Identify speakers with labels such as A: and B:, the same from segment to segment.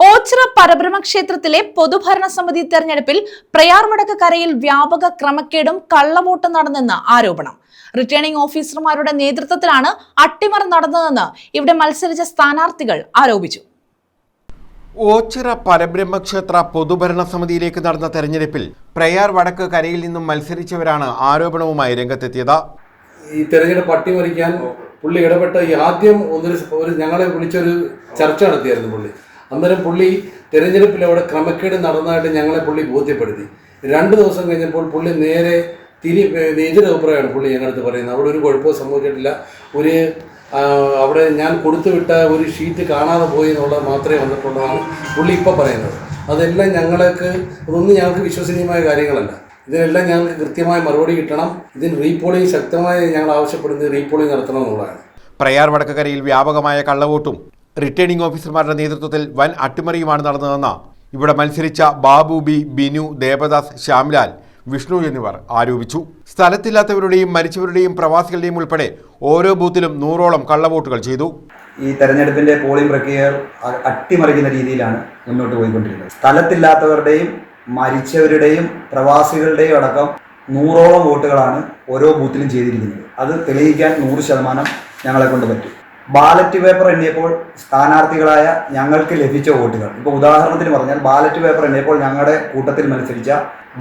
A: ഓച്ചിറ പരബ്രഹ്മ ക്ഷേത്രത്തിലെ പൊതുഭരണ സമിതി തെരഞ്ഞെടുപ്പിൽ പ്രയാർവടക്ക് കരയിൽ വ്യാപക ക്രമക്കേടും കള്ളവോട്ടും നടന്നെന്ന് ആരോപണം. റിട്ടേണിംഗ് ഓഫീസർമാരുടെ നേതൃത്വത്തിലാണ് അട്ടിമറി നടന്നതെന്ന് ഇവിടെ മത്സരിച്ച സ്ഥാനാർത്ഥികൾ ആരോപിച്ചു.
B: ഓച്ചിറ പരബ്രഹ്മക്ഷേത്ര പൊതുഭരണ സമിതിയിലേക്ക് നടന്ന തെരഞ്ഞെടുപ്പിൽ പ്രയാർ വടക്ക് കരയിൽ നിന്നും മത്സരിച്ചവരാണ് ആരോപണവുമായി രംഗത്തെത്തിയത്.
C: ഈ തെരഞ്ഞെടുപ്പ് അട്ടിമറിക്കാൻ പുള്ളി ഇടപെട്ട ഈ ആദ്യം ഒന്നൊരു ഒരു ഞങ്ങളെ വിളിച്ചൊരു ചർച്ച നടത്തിയായിരുന്നു പുള്ളി. അന്നേരം പുള്ളി തിരഞ്ഞെടുപ്പിൽ അവിടെ ക്രമക്കേട് നടന്നതായിട്ട് ഞങ്ങളെ പുള്ളി ബോധ്യപ്പെടുത്തി. രണ്ട് ദിവസം കഴിഞ്ഞപ്പോൾ പുള്ളി നേരെ തിരി എതിരെ അഭിപ്രായമാണ് പുള്ളി ഞങ്ങളടുത്ത് പറയുന്നത്. അവിടെ ഒരു കുഴപ്പവും സംഭവിച്ചിട്ടില്ല. ഒരു അവിടെ ഞാൻ കൊടുത്തുവിട്ട ഒരു ഷീറ്റ് കാണാതെ പോയി എന്നുള്ളത് മാത്രമേ വന്നിട്ടുള്ളതാണ് പുള്ളി ഇപ്പോൾ പറയുന്നത്. അതെല്ലാം ഞങ്ങൾക്ക് അതൊന്നും ഞങ്ങൾക്ക് വിശ്വസനീയമായ കാര്യങ്ങളല്ല. ഇതിനെല്ലാം ഞങ്ങൾക്ക് കൃത്യമായ മറുപടി കിട്ടണം. ഇതിന് റീപോളിംഗ് ശക്തമായി ഞങ്ങൾ ആവശ്യപ്പെടുന്നത് റീപോളിംഗ് നടത്തണം എന്നുള്ളതാണ്.
B: പ്രയാർ വടക്കക്കരയിൽ വ്യാപകമായ കള്ളവോട്ടും റിട്ടേണിംഗ് ഓഫീസർമാരുടെ നേതൃത്വത്തിൽ വൻ അട്ടിമറിയുമാണ് നടന്നതെന്ന് ഇവിടെ മത്സരിച്ച ബാബു ബി ബിനു ദേവദാസ് ശ്യാംലാൽ വിഷ്ണു എന്നിവർ ആരോപിച്ചു. സ്ഥലത്തില്ലാത്തവരുടെയും മരിച്ചവരുടെയും പ്രവാസികളുടെയും ഉൾപ്പെടെ ഓരോ ബൂത്തിലും നൂറോളം കള്ളവോട്ടുകൾ ചെയ്തു.
D: ഈ തെരഞ്ഞെടുപ്പിന്റെ പോളിംഗ് പ്രക്രിയ അട്ടിമറിക്കുന്ന രീതിയിലാണ് മുന്നോട്ട് പോയിക്കൊണ്ടിരിക്കുന്നത്. സ്ഥലത്തില്ലാത്തവരുടെയും മരിച്ചവരുടെയും പ്രവാസികളുടെയും അടക്കം നൂറോളം വോട്ടുകളാണ് ഓരോ ബൂത്തിലും ചെയ്തിരിക്കുന്നത്. അത് തെളിയിക്കാൻ നൂറ് ശതമാനം ഞങ്ങളെ കൊണ്ട് പറ്റും. ബാലറ്റ് പേപ്പർ എണ്ണിയപ്പോൾ സ്ഥാനാർത്ഥികളായ ഞങ്ങൾക്ക് ലഭിച്ച വോട്ടുകൾ. ഇപ്പോൾ ഉദാഹരണത്തിന് പറഞ്ഞാൽ ബാലറ്റ് പേപ്പർ എണ്ണിയപ്പോൾ ഞങ്ങളുടെ കൂട്ടത്തിൽ മത്സരിച്ച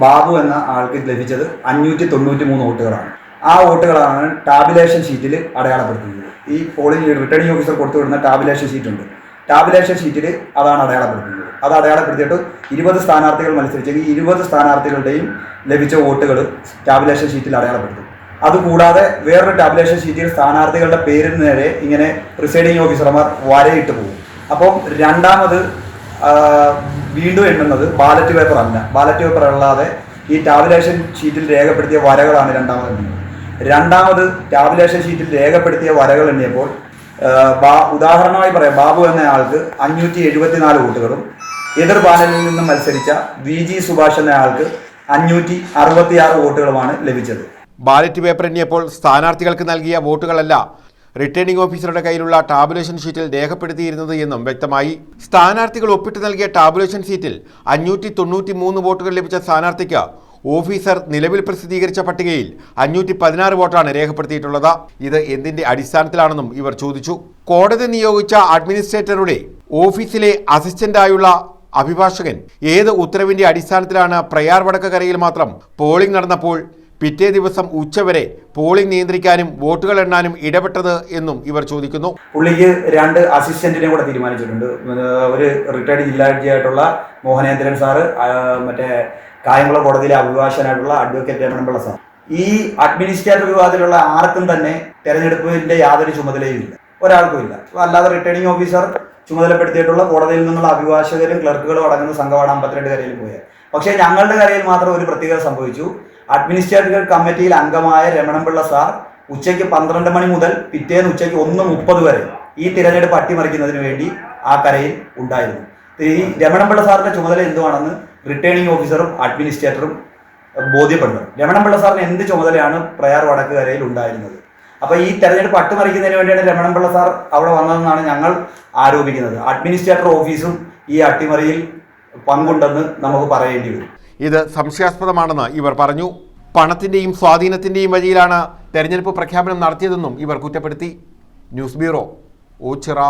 D: ബാബു എന്ന ആൾക്ക് ലഭിച്ചത് അഞ്ഞൂറ്റി തൊണ്ണൂറ്റി മൂന്ന് വോട്ടുകളാണ്. ആ വോട്ടുകളാണ് ടാബുലേഷൻ ഷീറ്റിൽ അടയാളപ്പെടുത്തുന്നത് ഈ പോളിംഗ് റിട്ടേണിംഗ് ഓഫീസർ കൊടുത്തു വിടുന്ന ടാബുലേഷൻ ഷീറ്റ് ഉണ്ട് ടാബുലേഷൻ ഷീറ്റിൽ അതാണ് അടയാളപ്പെടുത്തുന്നത് അത് അടയാളപ്പെടുത്തിയിട്ട് ഇരുപത് സ്ഥാനാർത്ഥികൾ മത്സരിച്ചെങ്കിൽ ഇരുപത് സ്ഥാനാർത്ഥികളുടെയും ലഭിച്ച വോട്ടുകൾ ടാബുലേഷൻ ഷീറ്റിൽ അടയാളപ്പെടുത്തും. അതുകൂടാതെ വേറൊരു ടാബുലേഷൻ ഷീറ്റിൽ സ്ഥാനാർത്ഥികളുടെ പേരിന് നേരെ ഇങ്ങനെ പ്രിസൈഡിംഗ് ഓഫീസർമാർ വരയിട്ട് പോകും. അപ്പം രണ്ടാമത് വീണ്ടും എണ്ണുന്നത് ബാലറ്റ് പേപ്പർ അല്ല ബാലറ്റ് പേപ്പർ അല്ലാതെ ഈ ടാബുലേഷൻ ഷീറ്റിൽ രേഖപ്പെടുത്തിയ വരകളാണ് രണ്ടാമത് എണ്ണുന്നത് രണ്ടാമത് ടാബുലേഷൻ ഷീറ്റിൽ രേഖപ്പെടുത്തിയ വരകൾ എണ്ണിയപ്പോൾ ബാ- ഉദാഹരണമായി പറയാം ബാബു എന്ന ആൾക്ക് അഞ്ഞൂറ്റി എഴുപത്തിനാല് വോട്ടുകളും എതിർ പാനലിൽ നിന്നും മത്സരിച്ച വി ജി സുഭാഷ് എന്ന ആൾക്ക് അഞ്ഞൂറ്റി അറുപത്തിയാറ് വോട്ടുകളുമാണ് ലഭിച്ചത്.
B: ബാലറ്റ് പേപ്പർ എണ്ണിയപ്പോൾ സ്ഥാനാർത്ഥികൾക്ക് നൽകിയ വോട്ടുകളല്ല റിട്ടേണിംഗ് ഓഫീസറുടെ കയ്യിലുള്ള ടാബുലേഷൻ ഷീറ്റിൽ രേഖപ്പെടുത്തിയിരുന്നത് എന്നും വ്യക്തമായി. സ്ഥാനാർത്ഥികൾ ഒപ്പിട്ട് നൽകിയ ടാബുലേഷൻ ഷീറ്റിൽ അഞ്ഞൂറ്റി തൊണ്ണൂറ്റി മൂന്ന് വോട്ടുകൾ ലഭിച്ച സ്ഥാനാർത്ഥിക്ക് ഓഫീസർ നിലവിൽ പ്രസിദ്ധീകരിച്ച പട്ടികയിൽ അഞ്ഞൂറ്റി പതിനാറ് വോട്ടാണ് രേഖപ്പെടുത്തിയിട്ടുള്ളത്. ഇത് എന്തിന്റെ അടിസ്ഥാനത്തിലാണെന്നും ഇവർ ചോദിച്ചു. കോടതി നിയോഗിച്ച അഡ്മിനിസ്ട്രേറ്ററുടെ ഓഫീസിലെ അസിസ്റ്റന്റായുള്ള അഭിഭാഷകൻ ഏത് ഉത്തരവിന്റെ അടിസ്ഥാനത്തിലാണ് പ്രയാർ വടക്കക്കരയിൽ മാത്രം പോളിംഗ് നടന്നപ്പോൾ പിറ്റേ ദിവസം ഉച്ചവരെ പോളിംഗ് നിയന്ത്രിക്കാനും വോട്ടുകൾ എണ്ണാനും ഇടപെട്ടത് എന്നും ഇവർ ചോദിക്കുന്നു.
D: പുള്ളിക്ക് രണ്ട് അസിസ്റ്റന്റിനെ കൂടെ തീരുമാനിച്ചിട്ടുണ്ട്. ഒരു റിട്ടയർഡ് ജില്ലാ ജഡ്ജിയായിട്ടുള്ള മോഹനേന്ദ്രൻ സാറ് മറ്റേ കായംകുളം കോടതിയിലെ അഭിഭാഷകനായിട്ടുള്ള അഡ്വക്കേറ്റ് രമണപിള്ള സാർ ഈ അഡ്മിനിസ്ട്രേറ്റർ വിഭാഗത്തിലുള്ള ആർക്കും തന്നെ തെരഞ്ഞെടുപ്പിന്റെ യാതൊരു ചുമതലയും ഇല്ല. ഒരാൾക്കും ഇല്ല. അല്ലാതെ റിട്ടേണിംഗ് ഓഫീസർ ചുമതലപ്പെടുത്തിയിട്ടുള്ള കോടതിയിൽ നിന്നുള്ള അഭിഭാഷകരും ക്ലർക്കുകളും അടങ്ങുന്ന സംഘമാണ് അമ്പത്തിരണ്ട് കരയിൽ പോയത്. പക്ഷേ ഞങ്ങളുടെ കരയിൽ മാത്രം ഒരു പ്രത്യേകത സംഭവിച്ചു. അഡ്മിനിസ്ട്രേറ്റീവ് കമ്മിറ്റിയിൽ അംഗമായ രമണപിള്ള സാർ ഉച്ചയ്ക്ക് പന്ത്രണ്ട് മണി മുതൽ പിറ്റേന്ന് ഉച്ചയ്ക്ക് ഒന്ന് മുപ്പത് വരെ ഈ തിരഞ്ഞെടുപ്പ് അട്ടിമറിക്കുന്നതിന് വേണ്ടി ആ കരയിൽ ഉണ്ടായിരുന്നു. ഈ രമണപിള്ള സാറിന്റെ ചുമതല എന്തുവാണെന്ന് റിട്ടേണിംഗ് ഓഫീസറും അഡ്മിനിസ്ട്രേറ്ററും ബോധ്യപ്പെടുന്നത് രമണപിള്ള സാറിന് എന്ത് ചുമതലയാണ് പ്രയാർ വടക്ക് കരയിൽ ഉണ്ടായിരുന്നത്? അപ്പൊ ഈ തെരഞ്ഞെടുപ്പ് അട്ടിമറിക്കുന്നതിന് വേണ്ടിയാണ് രമണപിള്ള സാർ അവിടെ വന്നതെന്നാണ് ഞങ്ങൾ ആരോപിക്കുന്നത്. അഡ്മിനിസ്ട്രേറ്റർ ഓഫീസും ഈ അട്ടിമറിയിൽ പങ്കുണ്ടെന്ന് നമുക്ക് പറയേണ്ടി വരും.
B: ഇത് സംശയാസ്പദമാണെന്ന് ഇവർ പറഞ്ഞു. പണത്തിന്റെയും സ്വാധീനത്തിന്റെയും വഴിയിലാണ് തെരഞ്ഞെടുപ്പ് പ്രഖ്യാപനം നടത്തിയതെന്നും ഇവർ കുറ്റപ്പെടുത്തി. News bureau Ochira.